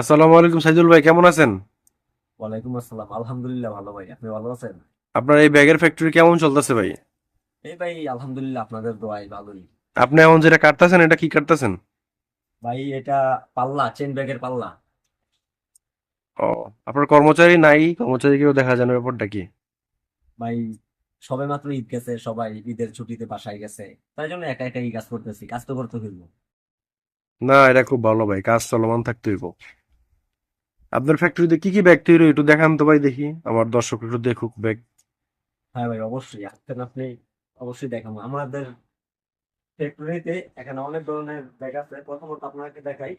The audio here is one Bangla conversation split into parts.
আসসালামু আলাইকুম সাইদুল ভাই কেমন আছেন? ওয়ালাইকুম আসসালাম। আলহামদুলিল্লাহ ভালো ভাই আপনি ভালো আছেন? আপনার এই ব্যাগের ফ্যাক্টরি কেমন চলতেছে ভাই? এই ভাই আলহামদুলিল্লাহ আপনাদের দোয়াই ভালোই। আপনি এখন যেটা কাটতেছেন এটা কি কাটতেছেন? ভাই এটা পাল্লা চেন ব্যাগের পাল্লা। ও আপনার কর্মচারী নাই কর্মচারী কেউ দেখা যায় না ব্যাপারটা কি? ভাই সবে মাত্র ঈদ গেছে সবাই ঈদের ছুটিতে বাসায় গেছে। তাই জন্য একা একাই কাজ করতেছি কাজ তো করতে হইব। না এটা খুব ভালো ভাই কাজ চলমান থাকতে হইব। আপনার ফ্যাক্টরিতে কি কি ব্যাগ তৈরি? একটু দেখান তো ভাই দেখি। আমার দর্শক একটু দেখুক ব্যাগ হ্যাঁ ভাই, অবশ্যই আসতেন আপনি, অবশ্যই দেখাবো। আমাদের ফ্যাক্টরিতে এখানে অনেক ধরনের ব্যাগ আছে। প্রথমত আপনাকে দেখাই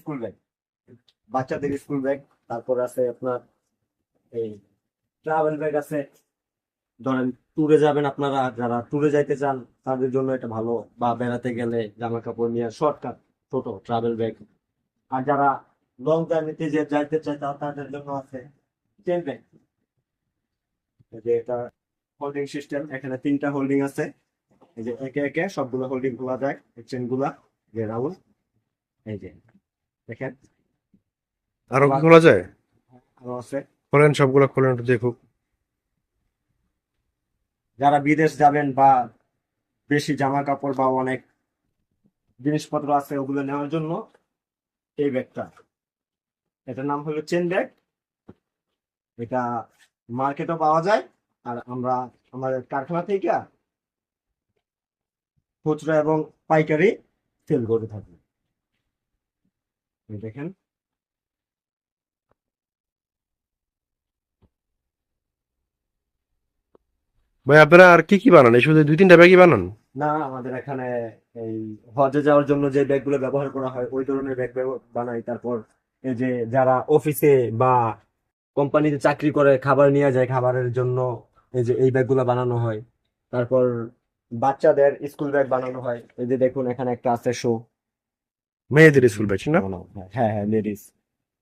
স্কুল ব্যাগ বাচ্চাদের স্কুল ব্যাগ তারপর আছে আপনার এই ট্রাভেল ব্যাগ আছে। ধরেন ট্যুরে যাবেন আপনারা, যারা ট্যুরে যাইতে চান, তাদের জন্য এটা ভালো। বা বেড়াতে গেলে জামা কাপড় নিয়ে শর্টকাট ছোট ট্রাভেল ব্যাগ আর যারা লং জার্নিতে যে যাইতে চায় তা- তাদের জন্য আছে। চেন যে এটা হোল্ডিং সিস্টেম এখানে তিনটা হোল্ডিং আছে। এই যে একে একে সবগুলো হোল্ডিং খোলা যায় চেনগুলা যে রাউন্ড এই যে দেখেন। আরও কি খোলা যায়? আরও আছে। খোলেন সবগুলো খোলেন একটু দেখুক। যারা বিদেশ যাবেন বা বেশি জামা কাপড় বা অনেক জিনিসপত্র আছে ওগুলো নেওয়ার জন্য এই ব্যাগটা। এটার নাম হলো চেন ব্যাগ। এটা মার্কেটও পাওয়া যায়। আর আমরা আমাদের কারখানা থেকে খুচরা এবং পাইকারি সেল করে থাকি। দেখেন। ভাই আপনারা আর কি কি বানান? এই শুধু দুই তিনটা ব্যাগই বানান? না আমাদের এখানে এই হজে যাওয়ার জন্য যে ব্যাগগুলো ব্যবহার করা হয় ওই ধরনের ব্যাগ বানাই। তারপর যে যারা অফিসে বা কোম্পানিতে চাকরি করে খাবার নিয়ে যায় খাবারের জন্য এই যে এই ব্যাগগুলো বানানো হয়। তারপর বাচ্চাদের স্কুল ব্যাগ বানানো হয়। এই যে দেখুন এখানে একটা আছে শো মেয়েদের স্কুল ব্যাগ না? হ্যাঁ। হ্যাঁ লেডিস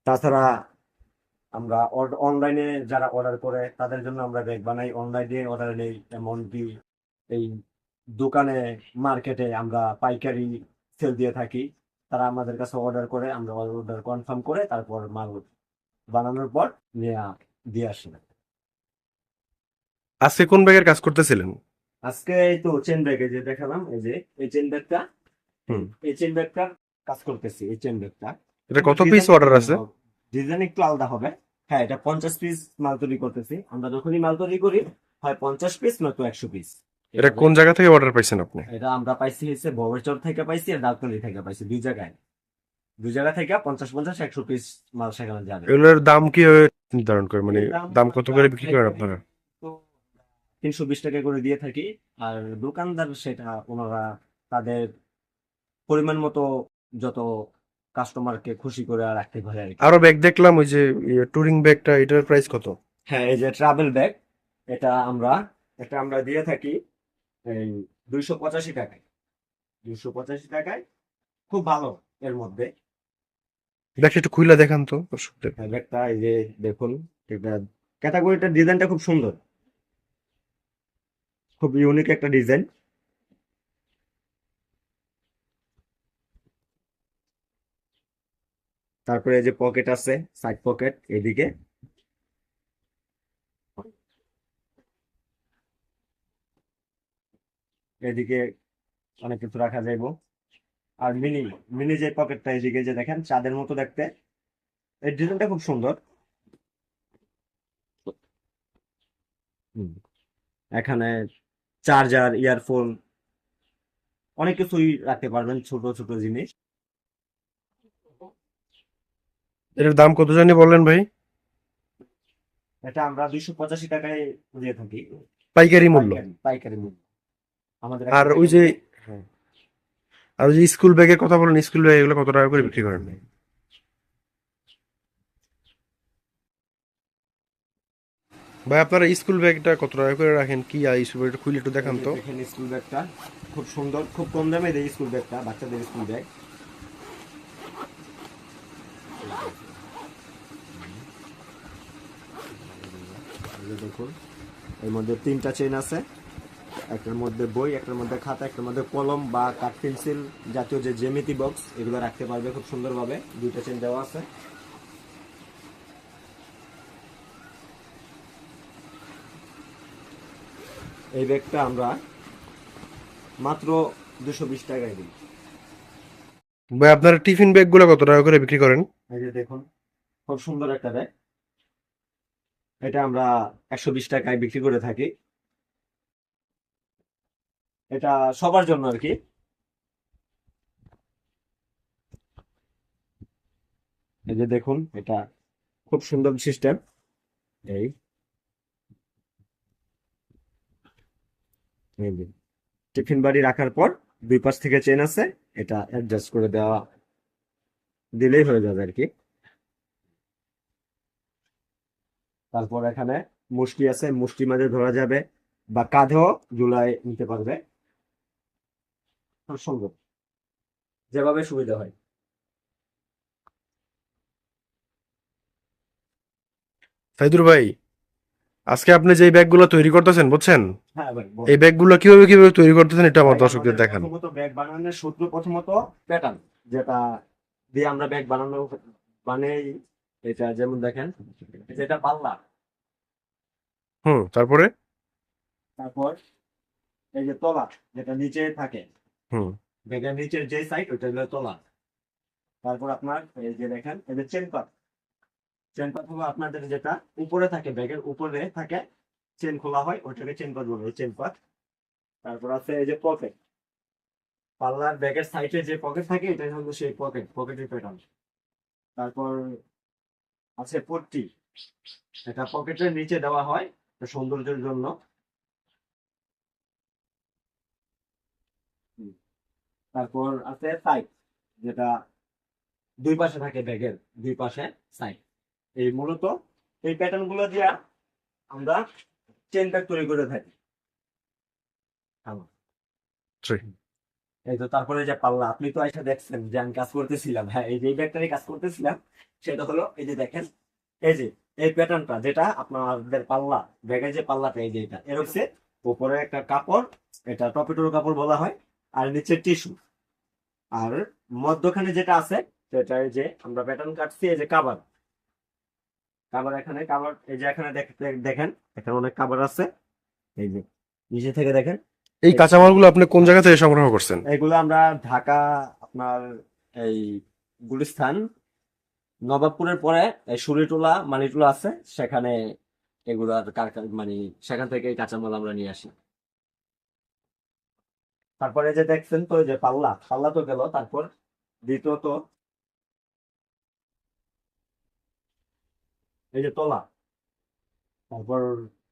তাছাড়া আমরা অনলাইনে যারা অর্ডার করে তাদের জন্য আমরা ব্যাগ বানাই। অনলাইনে অর্ডার নেই। এমনকি এই দোকানে মার্কেটে আমরা পাইকারি সেল দিয়ে থাকি। তারা আমাদের কাছে অর্ডার করে আমরা অর্ডার কনফার্ম করে তারপর মাল বানানোর পর দিয়ে আসি আজকে কোন ব্যাগের কাজ করতেছিলেন? আজকে এই তো চেন ব্যাগে যে দেখালাম এই যে এই চেন ব্যাগটা হুম। এই চেন ব্যাগটা কাজ করতেছি এই চেন ব্যাগটা এটা কত পিস অর্ডার আছে? ডিজাইন একটু আলাদা হবে। হ্যাঁ এটা পঞ্চাশ পিস মাল তৈরি করতেছি। আমরা যখনই মাল তৈরি করি হয় পঞ্চাশ পিস নয়তো একশো পিস এটা কোন জায়গা থেকে অর্ডার পাইছেন আপনি? এটা আমরা পাইছি হচ্ছে ভবেরচর থেকে পাইছি আর ডালতলি থেকে পাইছি দুই জায়গায়। দুই জায়গা থেকে পঞ্চাশ পঞ্চাশ একশো পিস মাল সেখানে যাবে। এগুলোর দাম কীভাবে নির্ধারণ করে? মানে দাম- কত করে বিক্রি করেন আপনারা? তো তিনশো বিশ টাকা করে দিয়ে থাকি আর দোকানদার সেটা ওনারা তাদের পরিমাণ মতো যত কাস্টমারকে খুশি করে রাখতে পারে আর কি। আরও ব্যাগ দেখলাম ওই যে টুরিং ব্যাগটা এটার প্রাইস কত? হ্যাঁ এই যে ট্রাভেল ব্যাগ এটা আমরা এটা আমরা দিয়ে থাকি এই দুইশো পঁচাশি টাকায়। দুইশো পঁচাশি টাকায় খুব ভালো এর মধ্যে। ব্যাগটা একটু খুইলা দেখান তো দর্শকদের। ব্যাগটা এই যে দেখুন এটা ক্যাটাগরিটার ডিজাইনটা খুব সুন্দর। খুব ইউনিক একটা ডিজাইন। তারপরে এই যে পকেট আছে সাইড পকেট এদিকে। এদিকে অনেক কিছু রাখা যাইব। আর মিনি মিনি যে পকেটটা এদিকে যে দেখেন চাঁদের মতো দেখতে। এই ডিজাইনটা খুব সুন্দর। এখানে চার্জার ইয়ারফোন অনেক কিছুই রাখতে পারবেন ছোট ছোট জিনিস। এটার দাম কত জানি বললেন ভাই? এটা আমরা দুইশো পঁচাশি টাকায় দিয়ে থাকি। পাইকারি মূল্য। পাইকারি মূল্য। আর ওই যে হ্যাঁ। আর ওই যে স্কুল ব্যাগের কথা বলেন স্কুল ব্যাগ এগুলো কত টাকা করে বিক্রি করেন? ভাই আপনারা স্কুল ব্যাগটা কত টাকা করে রাখেন? কি আর স্কুল ব্যাগটা খুলে একটু দেখান তো। দেখেন স্কুল ব্যাগটা খুব সুন্দর খুব কম দামে দেয় স্কুল ব্যাগটা বাচ্চাদের স্কুল ব্যাগ দেখুন এর মধ্যে তিনটা চেন আছে। একটার মধ্যে বই একটার মধ্যে খাতা একটার মধ্যে কলম বা কাঠ পেন্সিল জাতীয় যে জেমিতি বক্স এগুলো রাখতে পারবে খুব সুন্দরভাবে। দুইটা চেন দেওয়া আছে। এই ব্যাগটা আমরা মাত্র দুশো বিশ টাকায় দিই। ভাই আপনার টিফিন ব্যাগগুলো কত টাকা করে বিক্রি করেন? এই যে দেখুন খুব সুন্দর একটা ব্যাগ এটা আমরা একশো বিশ টাকায় বিক্রি করে থাকি। এটা সবার জন্য আর কি। এই যে দেখুন, এটা খুব সুন্দর সিস্টেম এই। টিফিন বাড়ি রাখার পর দুই পাশ থেকে চেন আছে, এটা অ্যাডজাস্ট করে দেওয়া দিলেই হয়ে যাবে আর কি। তারপর এখানে মুষ্টি আছে, মুষ্টি মাঝে ধরা যাবে বা কাঁধেও ঝুলাই নিতে পারবে। সুন্দর যেভাবে সুবিধা হয়। সাইদুর ভাই আজকে আপনি যে ব্যাগগুলো তৈরি করতেছেন বুঝছেন? হ্যাঁ। এই ব্যাগগুলো কীভাবে কীভাবে তৈরি করতেছেন এটা আমার দর্শকদের দেখান। প্রথমত ব্যাগ বানানোর সূত্র প্রথমত প্যাটার্ন যেটা দিয়ে আমরা ব্যাগ বানানো বানাই। এটা যেমন দেখেন যেটা পাল্লা। হুম তারপরে? তারপর এই যে তলা যেটা নিচে থাকে। হুম। ব্যাগের নিচের যে সাইড ওইটা হলো তলা। তারপর আপনার এই যে দেখেন যে চেন পাত চেন পাত হলো আপনাদের যেটা, উপরে থাকে, ব্যাগের উপরে থাকে চেন খোলা হয়, ওইটাকে চেন পাত বলে চেন পাত তারপর আছে এই যে পকেট পাল্লার ব্যাগের সাইডে যে পকেট থাকে, এটা হলো সেই পকেট পকেটের প্যাটার্ন তারপর আছে পট্টি। এটা পকেটের নিচে দেওয়া হয় সৌন্দর্যের জন্য হুম। তারপর আছে সাইড যেটা দুই পাশে থাকে ব্যাগের দুই পাশে সাইড এই মূলত এই প্যাটার্নগুলো দিয়ে আমরা চেন ব্যাগ তৈরি করে থাকি। এই তো তারপরে যে পাল্লা আপনি তো এসে দেখছেন যে আমি কাজ করতেছিলাম। হ্যাঁ এই যে এই ব্যাগটারই কাজ করতেছিলাম সেটা হলো এই যে দেখেন এই যে এই প্যাটার্নটা যেটা আপনাদের পাল্লা ব্যাগের যে পাল্লাটা এই যে এটা এর হচ্ছে উপরে একটা কাপড় এটা টপেটোর কাপড় বলা হয়। আর নিচে টিস্যু আর মধ্যখানে যেটা আছে সেটা এই যে আমরা প্যাটার্ন কাটছি এই যে কাবার কাবার এখানে কাবার এই যে এখানে দেখ- দেখেন এখানে অনেক কাবার আছে। এই যে নিচে থেকে দেখেন। এই কাঁচামালগুলো আপনি কোন জায়গা থেকে সংগ্রহ করছেন? এগুলো আমরা ঢাকা আপনার এই গুলিস্তান নবাবপুরের পরে এই সুরিটোলা মানিটোলা আছে সেখানে এগুলার কারখানা মানে সেখান থেকে এই কাঁচামাল আমরা নিয়ে আসি। তারপরে যে দেখছেন তো যে পাল্লা পাল্লা তো গেল, তারপর দ্বিতীয়ত এই যে তলা, তারপর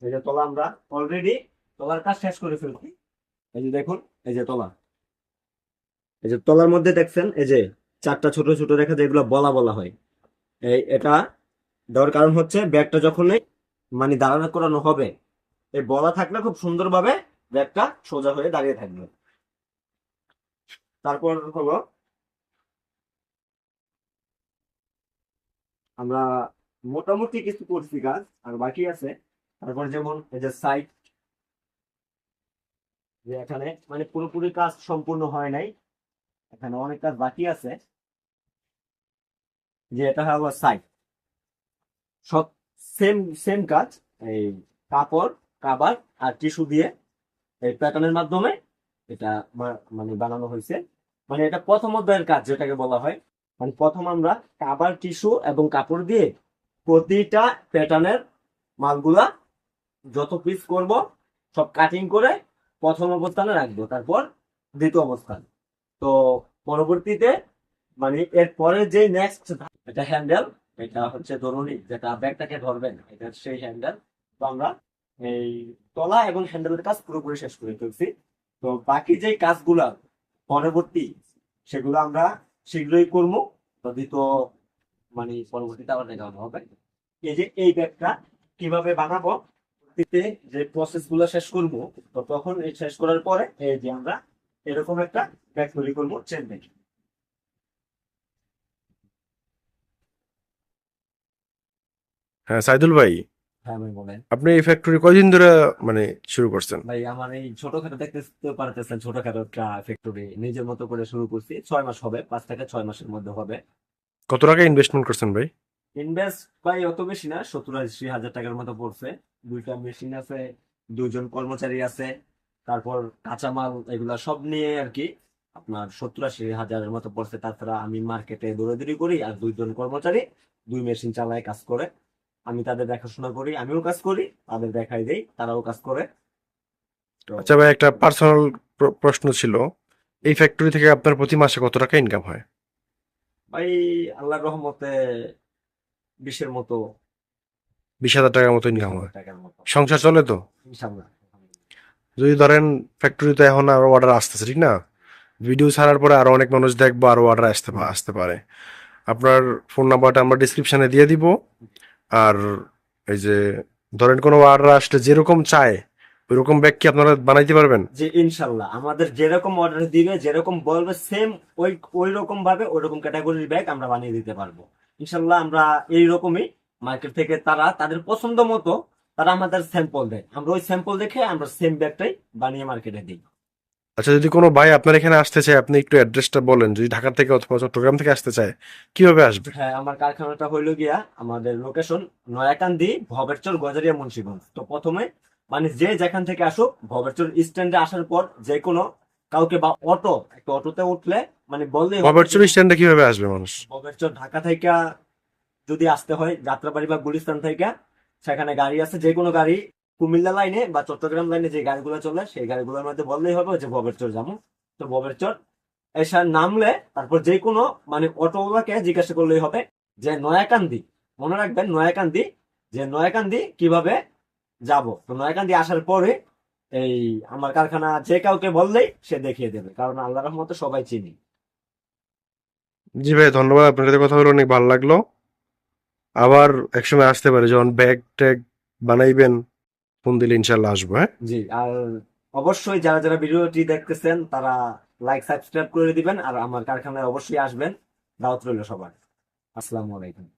এই যে তলা আমরা অলরেডি তলার কাজ শেষ করে ফেলছি। এই যে দেখুন, এই যে তলা, এই যে তলার মধ্যে দেখছেন, এই যে চারটা ছোট ছোট রেখা যেগুলো বলা বলা হয়, এই এটা দেওয়ার কারণ হচ্ছে ব্যাগটা যখনই মানে দাঁড়ানো করানো হবে, এই বলা থাকলে খুব সুন্দরভাবে ব্যাগটা সোজা হয়ে দাঁড়িয়ে থাকবে। তারপর হলো আমরা মোটামুটি কিছু করছি কাজ, আর বাকি আছে। তারপর যেমন এই যে সাইড যে এখানে মানে পুরোপুরি কাজ সম্পূর্ণ হয় নাই, এখানে অনেক কাজ বাকি আছে, যে এটা হলো সাইড সব সেম সেম কাজ, এই কাপড়, কাবার আর টিস্যু দিয়ে এই প্যাটার্নের মাধ্যমে এটা মানে বানানো হয়েছে। মানে এটা প্রথম অধ্যায়ের কাজ যেটাকে বলা হয়। মানে প্রথম আমরা কাবার টিস্যু এবং কাপড় দিয়ে প্রতিটা প্যাটার্নের মালগুলা যত পিস করব, সব কাটিং করে প্রথম অবস্থানে রাখব, তারপর দ্বিতীয় অবস্থান। তো পরবর্তীতে মানে এর পরে যে নেক্সট এটা হ্যান্ডেল এটা হচ্ছে ধরুন যেটা ব্যাগটাকে ধরবেন, এটা সেই হ্যান্ডেল তো আমরা এই তলা এবং হ্যান্ডেলের কাজ পুরোপুরি শেষ করে ফেলছি। তো বাকি যে কাজগুলা পরবর্তী, সেগুলো আমরা শীঘ্রই করব। তো দ্বিতীয় মানে পরবর্তীতে আবার দেখানো হবে। এই যে এই ব্যাগটা কীভাবে বানাবো যে প্রসেসগুলো শেষ করব, তো তখন এই শেষ করার পরে এই যে আমরা এরকম একটা ব্যাগ তৈরি করব চেন ব্যাগ হ্যাঁ সাইদুল ভাই হ্যাঁ ভাই বলেন। আপনি এই ফ্যাক্টরি কয়দিন ধরে মানে শুরু করছেন? ভাই আমার এই ছোটখাটো দেখতে পারতেছেন ছোটখাটো একটা ফ্যাক্টরি নিজের মতো করে শুরু করছি। ছয় মাস হবে পাঁচ থেকে ছয় মাসের মধ্যে হবে। কত টাকা ইনভেস্টমেন্ট করছেন ভাই? ইনভেস্ট ভাই অত বেশি না সত্তর আশি হাজার টাকার মতো পড়ছে। দুইটা মেশিন আছে দুজন কর্মচারী আছে তারপর কাঁচামাল এগুলা সব নিয়ে আর কি আপনার সত্তর আশি হাজারের মতো পড়ছে। তাছাড়া আমি মার্কেটে দৌড়াদৌড়ি করি আর দুইজন কর্মচারী দুই মেশিন চালায় কাজ করে। আমি তাদের দেখাশোনা করি আমিও কাজ করি তাদের দেখাই দেই তারাও কাজ করে। তো আচ্ছা ভাই একটা পার্সোনাল প্রশ্ন ছিল এই ফ্যাক্টরি থেকে আপনার প্রতি মাসে কত টাকা ইনকাম হয়? ভাই আল্লাহর রহমতে বিশের মতো বিশ হাজার টাকার মতো ইনকাম হয়। সংসার চলে তো? যদি ধরেন ফ্যাক্টরিতে এখন আরও অর্ডার আসতেছে ঠিক না? ভিডিও ছাড়ার পরে আরও অনেক মানুষ দেখব আরও অর্ডার আসতে আসতে পারে। আপনার ফোন নাম্বারটা আমরা ডিসক্রিপশনে দিয়ে দিব। আর এই যে, ধরেন কোনো অর্ডার আসলে যেরকম চায়, ওইরকম ব্যাগ কি আপনারা বানাইতে পারবেন? যে ইনশাল্লাহ। আমাদের যেরকম অর্ডার দিবে, যেরকম বলবে সেম ওই ওই রকম ভাবে ওই রকম ক্যাটাগরির ব্যাগ আমরা বানিয়ে দিতে পারব। ইনশাল্লাহ আমরা এই রকমই মার্কেট থেকে তারা তাদের পছন্দ মতো তারা আমাদের স্যাম্পল দেয়। আমরা ওই স্যাম্পল দেখে আমরা সেম ব্যাগটাই বানিয়ে মার্কেটে দিই। আচ্ছা যদি কোনো ভাই আপনার এখানে আসতে চায় আপনি একটু অ্যাড্রেসটা বলেন। যদি ঢাকা থেকে অথবা চট্টগ্রাম থেকে আসতে চায় কীভাবে আসবে? হ্যাঁ আমার কারখানাটা হইল গিয়া আমাদের লোকেশন নয়াকান্দি ভবেরচর গজারিয়া মুন্সিগঞ্জ। তো প্রথমে মানে যে যেখান থেকে আসুক ভবেরচর স্ট্যান্ডে আসার পর যে কোনো কাউকে বা অটো একটা অটোতে উঠলে মানে বললে ভবারচুর স্ট্যান্ডে কীভাবে আসবে মানুষ? ভবেরচর ঢাকা থেকে যদি আসতে হয় যাত্রাবাড়ি বা গুলিস্তান থেকে সেখানে গাড়ি আছে যে কোনো গাড়ি কুমিল্লা লাইনে বা চট্টগ্রাম লাইনে যে গাড়িগুলো চলে, সেই গাড়িগুলোর মধ্যে বললেই হবে যে ভবেরচর যাব। তো ভবেরচর এসে নামলে তারপর যে কোনো মানে অটোওয়ালাকে জিজ্ঞাসা করলেই হবে যে, নয়াকান্দি। মনে রাখবেন, নয়াকান্দি। যে নয়াকান্দি কীভাবে যাব? তো নয়াকান্দি আসার পরে এই আমার কারখানা যে কাউকে বললেই সে দেখিয়ে দেবে, কারণ আল্লাহ রহমতে সবাই চিনি। জি ভাই, ধন্যবাদ। আপনার সাথে কথা বলে অনেক ভালো লাগল। আবার একসময় আসতে পারে, যখন ব্যাগ ট্যাগ বানাইবেন। ফোন দিলে ইনশাল্লাহ আসব হ্যাঁ? জি, আর অবশ্যই যারা যারা ভিডিওটি দেখতেছেন, তারা লাইক সাবস্ক্রাইব করে দিবেন, আর আমার কারখানায় অবশ্যই আসবেন। দাওয়াত রইল সবার। আসসালামু আলাইকুম।